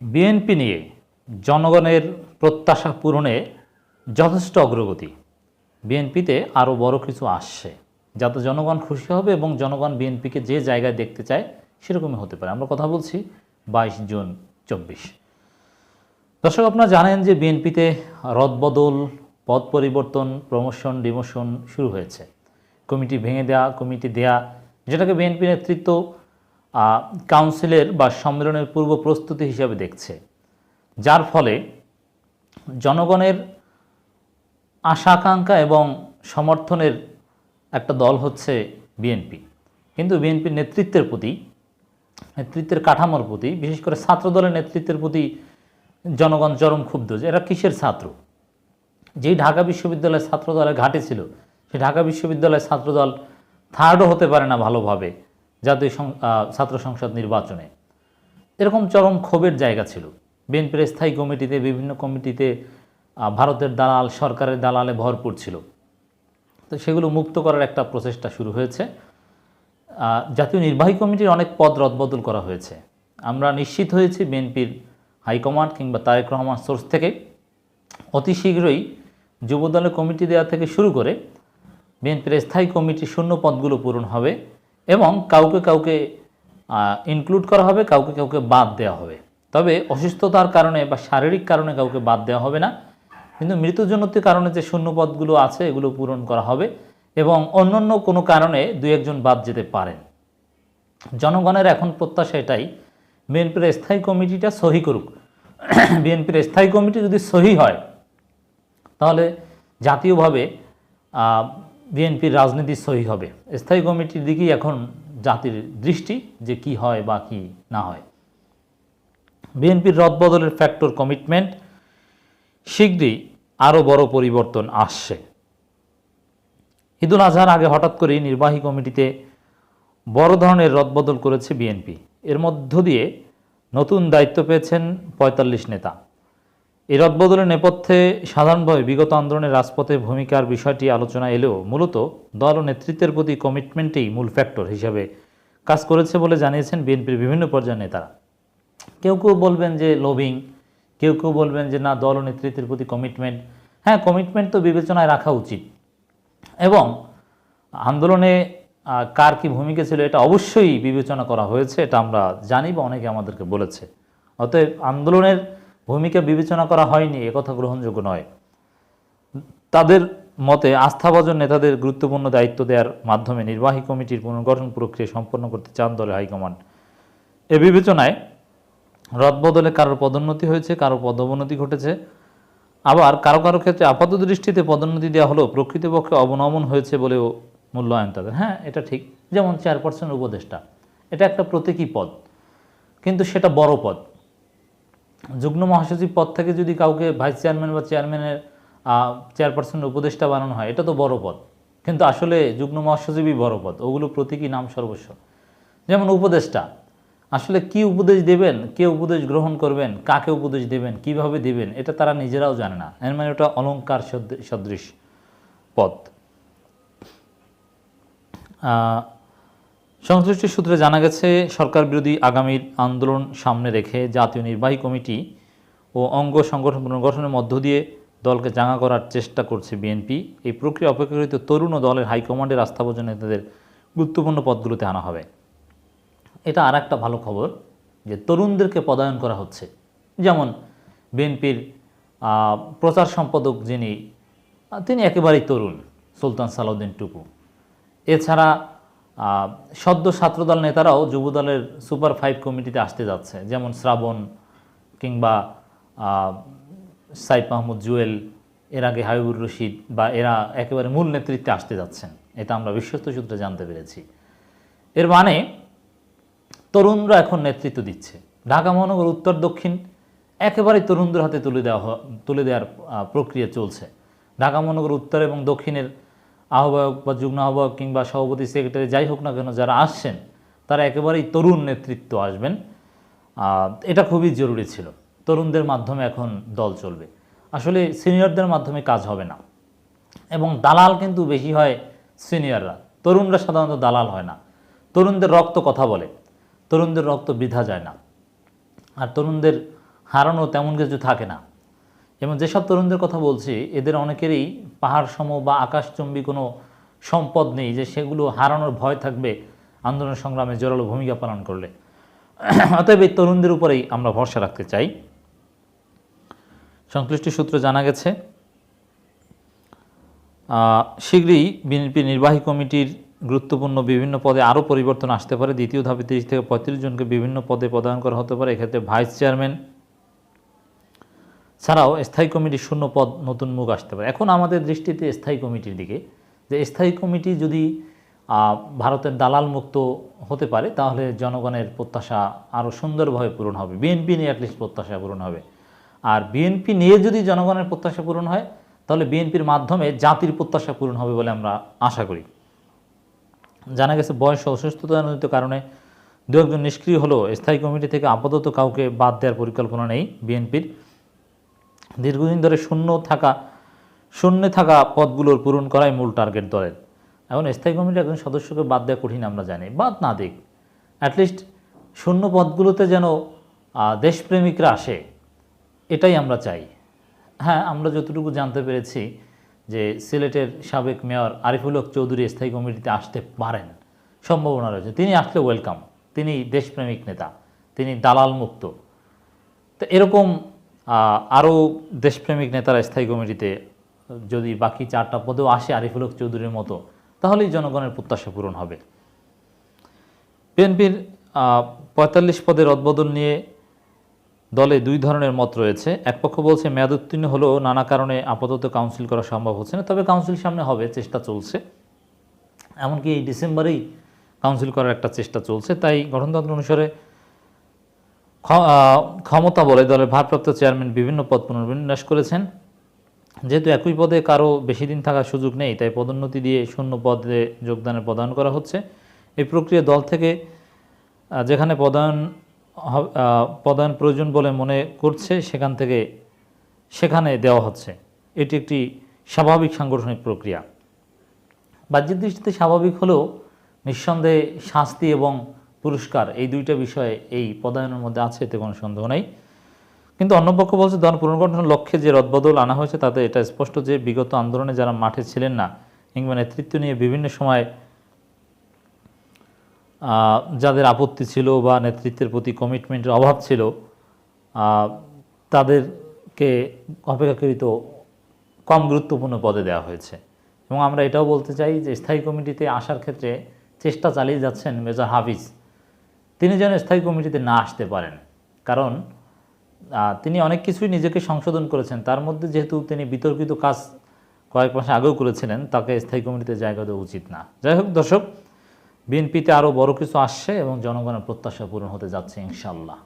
BNP নিয়ে জনগণের প্রত্যাশা পূরণে যথেষ্ট অগ্রগতি। বিএনপিতে আরও বড় কিছু আসছে, যাতে জনগণ খুশি হবে এবং জনগণ বিএনপিকে যে জায়গায় দেখতে চায় সেরকমই হতে পারে। আমরা কথা বলছি বাইশ জুন চব্বিশ। দর্শক, আপনারা জানেন যে বিএনপিতে রদবদল, পদ পরিবর্তন, প্রমোশন, ডিমোশন শুরু হয়েছে। কমিটি ভেঙে দেয়া, কমিটি দেয়া, যেটাকে বিএনপি নেতৃত্ব কাউন্সিলের বা সম্মেলনের পূর্ব প্রস্তুতি হিসাবে দেখছে। যার ফলে জনগণের আশা আকাঙ্ক্ষা এবং সমর্থনের একটা দল হচ্ছে বিএনপি। কিন্তু বিএনপির নেতৃত্বের প্রতি, নেতৃত্বের কাঠামোর প্রতি, বিশেষ করে ছাত্র দলের নেতৃত্বের প্রতি জনগণ চরম ক্ষুব্ধ যে এরা কিসের ছাত্র? যেই ঢাকা বিশ্ববিদ্যালয়ের ছাত্র দলের ঘাটে ছিল, সেই ঢাকা বিশ্ববিদ্যালয়ের ছাত্রদল থার্ডও হতে পারে না ভালোভাবে। জাতীয় ছাত্র সংসদ নির্বাচনে। এরকম চরম ক্ষোভের জায়গা ছিল। বিএনপির স্থায়ী কমিটিতে, বিভিন্ন কমিটিতে ভারতের দালাল, সরকারের দালালে ভরপুর ছিল। তো সেগুলো মুক্ত করার একটা প্রচেষ্টা শুরু হয়েছে। জাতীয় নির্বাহী কমিটির অনেক পদ রদবদল করা হয়েছে। আমরা নিশ্চিত হয়েছি বিএনপির হাইকমান্ড কিংবা তারেক রহমান সোর্স থেকে অতি শীঘ্রই যুবদলের কমিটি দেওয়া থেকে শুরু করে বিএনপির স্থায়ী কমিটির শূন্য পদগুলো পূরণ হবে। এবং কাউকে কাউকে ইনক্লুড করা হবে, কাউকে কাউকে বাদ দেওয়া হবে। তবে অসুস্থতার কারণে বা শারীরিক কারণে কাউকে বাদ দেওয়া হবে না। কিন্তু মৃত্যুজনিত কারণে যে শূন্য পদগুলো আছে, এগুলো পূরণ করা হবে এবং অন্যান্য কোনো কারণে দু একজন বাদ যেতে পারেন। জনগণের এখন প্রত্যাশা এটাই, বিএনপির স্থায়ী কমিটিটা সহি করুক। বিএনপির স্থায়ী কমিটি যদি সহি হয়, তাহলে জাতীয়ভাবে বিএনপির রাজনীতি সহি হবে। স্থায়ী কমিটির দিকেই এখন জাতির দৃষ্টি যে কি হয় বা কি না হয়। বিএনপির রদবদলের ফ্যাক্টর কমিটমেন্ট শীঘ্রই আরও বড় পরিবর্তন আসছে। ঈদুল আজহার আগে হঠাৎ করেই নির্বাহী কমিটিতে বড় ধরনের রদবদল করেছে বিএনপি। এর মধ্য দিয়ে নতুন দায়িত্ব পেয়েছেন পঁয়তাল্লিশ নেতা। এই রদবদলের নেপথ্যে সাধারণভাবে বিগত আন্দোলনের রাজপথে ভূমিকার বিষয়টি আলোচনা এলেও মূলত দল ও নেতৃত্বের প্রতি কমিটমেন্টেই মূল ফ্যাক্টর হিসাবে কাজ করেছে বলে জানিয়েছেন বিএনপির বিভিন্ন পর্যায়ের নেতারা। কেউ কেউ বলবেন যে লবিং কেউ কেউ বলবেন যে না, দল ও নেতৃত্বের প্রতি কমিটমেন্ট। হ্যাঁ কমিটমেন্ট তো বিবেচনায় রাখা উচিত। এবং আন্দোলনে কার কী ভূমিকা ছিল এটা অবশ্যই বিবেচনা করা হয়েছে, এটা আমরা জানি বা অনেকে আমাদেরকে বলেছে। অতএব আন্দোলনের ভূমিকা বিবেচনা করা হয়নি একথা গ্রহণযোগ্য নয়। তাদের মতে আস্থাভাজন নেতাদের গুরুত্বপূর্ণ দায়িত্ব দেওয়ার মাধ্যমে নির্বাহী কমিটির পুনর্গঠন প্রক্রিয়া সম্পন্ন করতে চান দলের হাইকমান্ড। এ বিবেচনায় রদবদলে কারোর পদোন্নতি হয়েছে, কারও পদোন্নতি ঘটেছে। আবার কারও কারও ক্ষেত্রে আপাত দৃষ্টিতে পদোন্নতি দেওয়া হলেও প্রকৃতপক্ষে অবনমন হয়েছে বলেও মূল্যায়ন তাদের। হ্যাঁ এটা ঠিক। যেমন চেয়ারপারসন উপদেষ্টা। এটা একটা প্রতীকী পদ। কিন্তু সেটা বড় পদ। যুগ্ম মহাসচিব পদ থেকে যদি কাউকে ভাইস চেয়ারম্যান বা চেয়ারম্যানের চেয়ারপারসনের উপদেষ্টা বানানো হয়, এটা তো বড় পদ। কিন্তু আসলে যুগ্ম মহাসচিবই বড় পদ। ওগুলো প্রতীকী নাম সর্বস্ব। যেমন উপদেষ্টা, আসলে কি উপদেশ দেবেন, কে উপদেশ গ্রহণ করবেন, কাকে উপদেশ দেবেন, কীভাবে দেবেন, এটা তারা নিজেরাও জানে না। এর মানে ওটা অলঙ্কার সদৃ- সদৃশ পদ। সংশ্লিষ্ট সূত্রে জানা গেছে, সরকার বিরোধী আগামীর আন্দোলন সামনে রেখে জাতীয় নির্বাহী কমিটি ও অঙ্গ সংগঠন পুনর্গঠনের মধ্য দিয়ে দলকে জাঙা করার চেষ্টা করছে বিএনপি। এই প্রক্রিয়া অপেক্ষাকৃত তরুণ ও দলের হাইকমান্ডের আস্থাভাজন নেতাদের গুরুত্বপূর্ণ পদগুলোতে আনা হবে। এটা আর একটা ভালো খবর যে তরুণদেরকে পদায়ন করা হচ্ছে। যেমন বিএনপির প্রচার সম্পাদক যিনি, তিনি একেবারেই তরুণ, সুলতান সালাউদ্দিন টুকু এছাড়া সদ্য ছাত্রদল নেতারাও যুবদলের সুপার ফাইভ কমিটিতে আসতে যাচ্ছে। যেমন শ্রাবণ কিংবা সাইদ মাহমুদ জুয়েল, এর আগে হাবিবুর রশিদ বা এরা একেবারে মূল নেতৃত্বে আসতে যাচ্ছেন। এটা আমরা বিশ্বস্ত সূত্রে জানতে পেরেছি। এর মানে তরুণরা এখন নেতৃত্ব দিচ্ছে। ঢাকা মহানগর উত্তর দক্ষিণ একেবারে তরুণদের হাতে তুলে দেওয়া তুলে দেওয়ার প্রক্রিয়া চলছে। ঢাকা মহানগর উত্তর এবং দক্ষিণের আহ্বায়ক বা যুগ্ম আহ্বায়ক কিংবা সভাপতি, সেক্রেটারি যাই হোক না কেন যারা আসছেন, তারা একেবারেই তরুণ নেতৃত্ব আসবেন। এটা খুবই জরুরি ছিল। তরুণদের মাধ্যমে এখন দল চলবে। আসলে সিনিয়রদের মাধ্যমে কাজ হবে না। এবং দালাল কিন্তু বেশি হয় সিনিয়ররা। তরুণরা সাধারণত দালাল হয় না। তরুণদের রক্ত কথা বলে। তরুণদের রক্ত বৃথা যায় না। আর তরুণদের হারানো তেমন কিছু থাকে না। এবং যেসব তরুণদের কথা বলছি, এদের অনেকেরই পাহাড় সম বা আকাশচম্বী কোনো সম্পদ নেই যে সেগুলো হারানোর ভয় থাকবে আন্দোলন সংগ্রামে জোরালো ভূমিকা পালন করলে। অতএব এই তরুণদের উপরেই আমরা ভরসা রাখতে চাই। সংশ্লিষ্ট সূত্র জানা গেছে শীঘ্রই বিএনপি নির্বাহী কমিটির গুরুত্বপূর্ণ বিভিন্ন পদে আরও পরিবর্তন আসতে পারে। দ্বিতীয় ধাপে তিরিশ থেকে পঁয়ত্রিশ জনকে বিভিন্ন পদে প্রদান করা হতে পারে। এক্ষেত্রে ভাইস চেয়ারম্যান ছাড়াও স্থায়ী কমিটির শূন্য পদ নতুন মুখ আসতে পারে। এখন আমাদের দৃষ্টিতে স্থায়ী কমিটির দিকে, যে স্থায়ী কমিটি যদি ভারতের দালাল মুক্ত হতে পারে, তাহলে জনগণের প্রত্যাশা আরও সুন্দরভাবে পূরণ হবে। বিএনপি নিয়ে অ্যাটলিস্ট প্রত্যাশা পূরণ হবে। আর বিএনপি নিয়ে যদি জনগণের প্রত্যাশা পূরণ হয়, তাহলে বিএনপির মাধ্যমে জাতির প্রত্যাশা পূরণ হবে বলে আমরা আশা করি। জানা গেছে, বয়স অসুস্থতাজনিত কারণে দু একজন নিষ্ক্রিয় হলেও স্থায়ী কমিটি থেকে আপাতত কাউকে বাদ দেওয়ার পরিকল্পনা নেই বিএনপির। দীর্ঘদিন ধরে শূন্য থাকা, শূন্যে থাকা পদগুলোর পূরণ করাই মূল টার্গেট দলের। এখন স্থায়ী কমিটির একজন সদস্যকে বাদ দেওয়া কঠিন আমরা জানি, বাদ না দিক। অ্যাটলিস্ট শূন্য পদগুলোতে যেন দেশপ্রেমিকরা আসে, এটাই আমরা চাই। হ্যাঁ আমরা যতটুকু জানতে পেরেছি যে সিলেটের সাবেক মেয়র আরিফুল হক চৌধুরী স্থায়ী কমিটিতে আসতে পারেন, সম্ভাবনা রয়েছে। তিনি আসলে ওয়েলকাম তিনি দেশপ্রেমিক নেতা, তিনি দালাল মুক্ত। তো এরকম আরও দেশপ্রেমিক নেতারা স্থায়ী কমিটিতে যদি বাকি চারটা পদেও আসে আরিফুল হক চৌধুরীর মতো, তাহলেই জনগণের প্রত্যাশা পূরণ হবে। বিএনপির পঁয়তাল্লিশ পদের রদবদল নিয়ে দলে দুই ধরনের মত রয়েছে। এক পক্ষ বলছে, মেয়াদ উত্তীর্ণ হলেও নানা কারণে আপাতত কাউন্সিল করা সম্ভব হচ্ছে না, তবে কাউন্সিল সামনে হবে, চেষ্টা চলছে। এমনকি এই ডিসেম্বরেই কাউন্সিল করার একটা চেষ্টা চলছে, তাই গঠনতন্ত্র অনুসারে ক্ষমতা বলে দলের ভারপ্রাপ্ত চেয়ারম্যান বিভিন্ন পদ পুনর্বিন্যাস করেছেন। যেহেতু একই পদে কারও বেশি দিন থাকার সুযোগ নেই তাই পদোন্নতি দিয়ে শূন্য পদে যোগদানের প্রদান করা হচ্ছে। এই প্রক্রিয়া দল থেকে যেখানে আহ, পদায়ন প্রয়োজন বলে মনে করছে সেখান থেকে সেখানে দেওয়া হচ্ছে। এটি একটি স্বাভাবিক সাংগঠনিক প্রক্রিয়া। বাহ্যিক দৃষ্টিতে স্বাভাবিক হলেও নিঃসন্দেহে শাস্তি এবং পুরস্কার, এই দুইটা বিষয়ে এই পদায়নের মধ্যে আছে, এতে কোনো সন্দেহ নেই। কিন্তু অন্য পক্ষ বলছে দল পুনর্গঠনের লক্ষ্যে যে রদবদল আনা হয়েছে, তাতে এটা স্পষ্ট যে বিগত আন্দোলনে যারা মাঠে ছিলেন না, কিংবা নেতৃত্ব নিয়ে বিভিন্ন সময় যাদের আপত্তি ছিল বা নেতৃত্বের প্রতি কমিটমেন্টের অভাব ছিল তাদেরকে অপেক্ষাকৃত কম গুরুত্বপূর্ণ পদে দেওয়া হয়েছে। এবং আমরা এটাও বলতে চাই যে, স্থায়ী কমিটিতে আসার ক্ষেত্রে চেষ্টা চালিয়ে যাচ্ছেন মেজর হাফিজ। তিনি যেন স্থায়ী কমিটিতে না আসতে পারেন। কারণ তিনি অনেক কিছুই নিজেকে সংশোধন করেছেন। তার মধ্যে যেহেতু তিনি বিতর্কিত কাজ কয়েক মাস আগেও করেছিলেন, তাকে স্থায়ী কমিটিতে জায়গা দেওয়া উচিত না। যাই হোক, দর্শক, বিএনপিতে আরও বড় কিছু আসছে এবং জনগণের প্রত্যাশা পূরণ হতে যাচ্ছে ইনশাল্লাহ